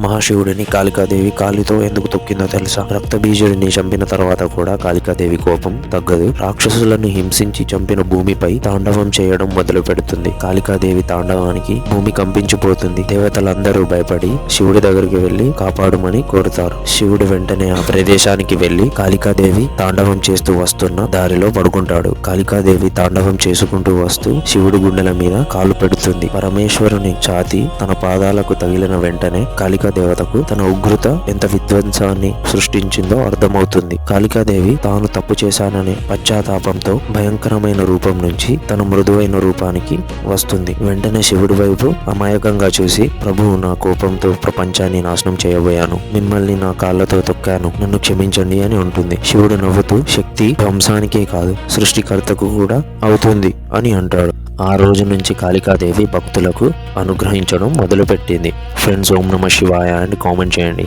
మహాశివుడిని కాళికాదేవి కాలితో ఎందుకు తొక్కిందో తెలుసా? రక్తబీజుడిని చంపిన తర్వాత కూడా కాళికాదేవి కోపం తగ్గదు. రాక్షసులను హింసించి చంపిన భూమిపై తాండవం చేయడం మొదలు పెడుతుంది కాళికాదేవి తాండవానికి భూమి కంపించిపోతుంది. దేవతలందరూ భయపడి శివుడి దగ్గరికి వెళ్ళి కాపాడుమని కోరుతారు. శివుడు వెంటనే ఆ ప్రదేశానికి వెళ్ళి కాళికాదేవి తాండవం చేస్తూ వస్తున్న దారిలో పడుకుంటాడు. కాళికాదేవి తాండవం చేసుకుంటూ వస్తూ శివుడి గుండెల మీద కాలు పెడుతుంది. పరమేశ్వరుని ఛాతి తన పాదాలకు తగిలిన వెంటనే కాళికా దేవతకు తన ఉగ్రత ఎంత విధ్వంసాన్ని సృష్టించిందో అర్థమవుతుంది. కాళికాదేవి తాను తప్పు చేశాననే పశ్చాత్తాపంతో భయంకరమైన రూపం నుంచి తన మృదువైన రూపానికి వస్తుంది. వెంటనే శివుడి వైపు అమాయకంగా చూసి ప్రభువు నా కోపంతో ప్రపంచాన్ని నాశనం చేయబోయాను. మిమ్మల్ని నా కాళ్ళతో తొక్కాను. నన్ను క్షమించండి అని ఉంటుంది శివుడు నవ్వుతూ శక్తి ధ్వంసానికే కాదు సృష్టికర్తకు కూడా అవుతుంది అని అంటాడు. ఆ రోజు నుంచి కాళికాదేవి భక్తులకు అనుగ్రహించడం మొదలుపెట్టింది. ఫ్రెండ్స్ ఓం నమ శివాయ అని కామెంట్ చేయండి.